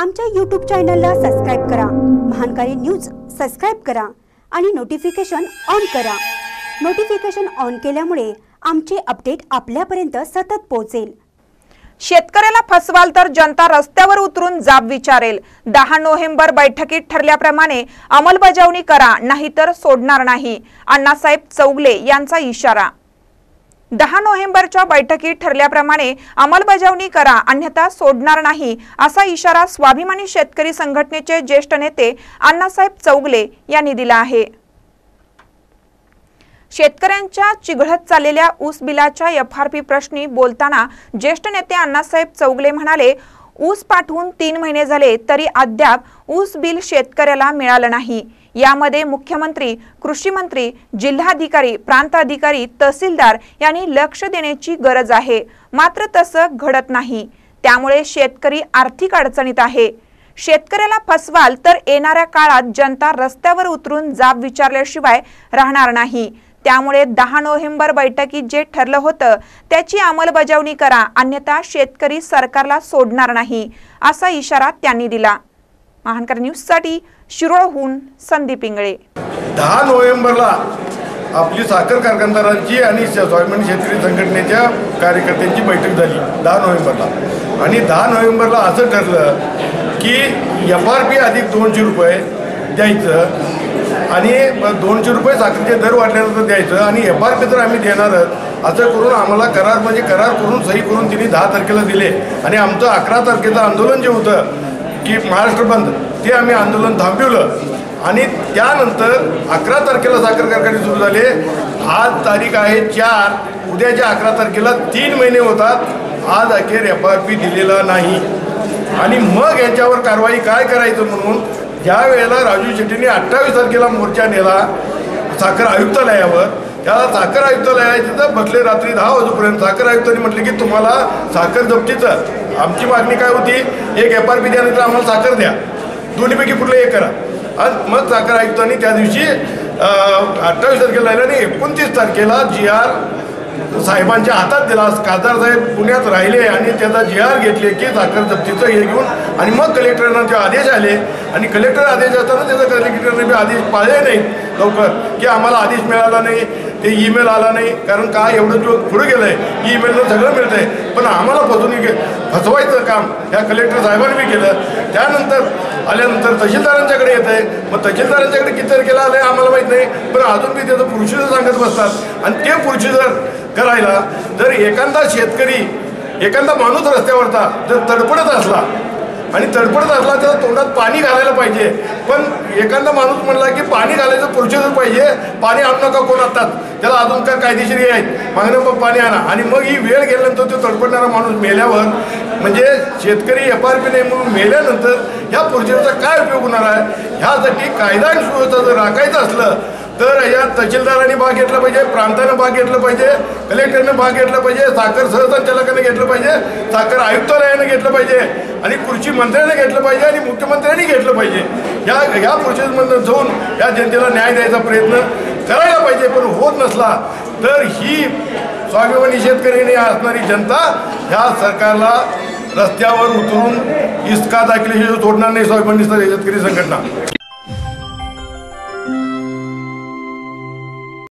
आमच्या यूट्यूब चॅनलला सबस्क्राईब करा. महानकारी न्यूज सबस्क्राईब करा आणि नोटिफिकेशन ऑन करा. नोटिफिकेशन ऑन केल्यामुळे आमचे अपडेट आपल्यापर्यंत सतत पोहोचेल. शेतकऱ्याला फसवाल तर जनता रस्त्यावर उतरून जाब विचारेल. दहा नोव्हेंबर बैठकीत ठरल्याप्रमाणे अंमलबजावणी करा नाहीतर सोडणार नाही. अण्णासाहेब चौगले यांचा इशारा. दहा नोव्हेंबरच्या बैठकीत ठरल्याप्रमाणे अंमलबजावणी करा अन्यथा सोडणार नाही असा इशारा स्वाभिमानी शेतकरी संघटनेचे ज्येष्ठ नेते अण्णासाहेब चौगले यांनी दिला आहे. शेतकऱ्यांच्या चिघळत चाललेल्या ऊस बिलाच्या एफ आर पी प्रश्नी बोलताना ज्येष्ठ नेते अण्णासाहेब चौगले म्हणाले ऊस पाठवून तीन महिने झाले तरी अद्याप ऊस बिल शेतकऱ्याला मिळालं नाही. यामध्ये मुख्यमंत्री कृषी मंत्री जिल्हाधिकारी प्रांताधिकारी तहसीलदार यांनी लक्ष देण्याची गरज आहे. मात्र तसं घडत नाही. त्यामुळे शेतकरी आर्थिक अडचणीत आहे. शेतकऱ्याला फसवाल तर येणाऱ्या काळात जनता रस्त्यावर उतरून जाब विचारल्याशिवाय राहणार नाही. त्यामुळे दहा नोव्हेंबर बैठकीत जे ठरलं होतं त्याची अंमलबजावणी करा. अन्यथा शेतकरी सरकारला सोडणार नाही असा इशारा त्यांनी दिला. महानकर न्यूजसाठी शिरोळहून संदीप इंगळे. दहा नोव्हेंबरला आपली साखर कारखानदारांची आणि श- स्वाभिमानी शेतकरी संघटनेच्या कार्यकर्त्यांची बैठक झाली दहा नोव्हेंबरला. आणि दहा नोव्हेंबरला असं ठरलं की एफ आर पी अधिक दोनशे रुपये द्यायचं आणि दोनशे रुपये साखरेचे दर वाढल्यानंतर द्यायचं आणि एफ आर पी तर आम्ही देणारच. असं करून आम्हाला करार म्हणजे करार करून सही करून तिने दहा तारखेला दिले. आणि आमचं अकरा तारखेचं आंदोलन जे होतं की महाराष्ट्र बंद. ते आम्ही आंदोलन थांबवलं. आणि त्यानंतर अकरा तारखेला साखर कारखाने सुरू झाले. आज तारीख आहे चार. उद्याच्या अकरा तारखेला तीन महिने होतात आज अखेर एफ आर पी दिलेला नाही. आणि मग याच्यावर कारवाई काय करायचं म्हणून ज्या वेळेला राजू शेट्टीने अठ्ठावीस तारखेला मोर्चा नेला साखर आयुक्तालयावर त्याला साखर आयुक्तालयाच्या तिथं बसले रात्री दहा वाजेपर्यंत. साखर आयुक्तांनी म्हटले की तुम्हाला साखर जप्तीचं. आमची मागणी काय होती? एक एफ आर पी द्यानंतर आम्हाला साखर द्या. दोन्हीपैकी कुठलं एक करा. आज मग साखर आयुक्तांनी त्या दिवशी अठ्ठावीस तारखेला राहिलं आणि एकोणतीस तारखेला जी आर साहेबांच्या हातात दिला. खासदार साहेब पुण्यात राहिले आणि त्याचा जी आर घेतले की साखर जप्तीचं हे घेऊन आणि मग कलेक्टरांना ते आदेश आले. आणि कलेक्टर आदेश असताना त्याचा कलेक्टरने आदेश पाळले नाही लवकर की आम्हाला आदेश मिळाला नाही. ते ईमेल आला नाही. कारण काय एवढं जो पुढे गेलं आहे ईमेलनं सगळं मिळतं आहे पण आम्हाला फसवणूक फसवायचं काम ह्या कलेक्टर साहेबांनी केलं. त्यानंतर आल्यानंतर तहसीलदारांच्याकडे येत आहे मग तहसीलदारांच्याकडे किती तारखेला आलं आहे आम्हाला माहीत नाही. पण अजून बी त्याचं प्रोसिजर सांगत बसतात. आणि ते प्रोसिजर करायला जर एखादा शेतकरी एखादा माणूस रस्त्यावरचा जर तडपडत असला आणि तडफडत असला तर तोंडात पाणी घालायला पाहिजे. पण एखादा माणूस म्हणला की पाणी घालायचं प्रोसिजर पाहिजे पाणी आणू नका कोण आणतात त्याला अजून काय कायदेशीर आहेत. मागणं मग पाणी आणा. आणि मग ही वेळ गेल्यानंतर तो तडफडणारा माणूस मेल्यावर म्हणजे शेतकरी एफ आर पी नाही म्हणून मेल्यानंतर ह्या प्रोसिजरचा काय उपयोग होणार आहे? ह्यासाठी कायदा आणि सुव्यवस्था जर राखायचं असलं तर यात तहसीलदारांनी भाग घेतला पाहिजे प्रांतानं भाग घेतला पाहिजे कलेक्टरनं भाग घेतला पाहिजे साखर सहसंचालकानं घेतलं पाहिजे साखर आयुक्तालयानं घेतलं पाहिजे आणि कृषी मंत्र्यानं घेतलं पाहिजे आणि मुख्यमंत्र्यांनी घेतलं पाहिजे. या या प्रोसेसमधून जाऊन या जनतेला न्याय द्यायचा प्रयत्न करायला पाहिजे पण होत नसला तर ही स्वाभिमानी शेतकऱ्यांनी असणारी जनता ह्या सरकारला रस्त्यावर उतरून इस्का दाखल्याशिवाय सोडणार नाही स्वाभिमानी शेतकरी संघटना.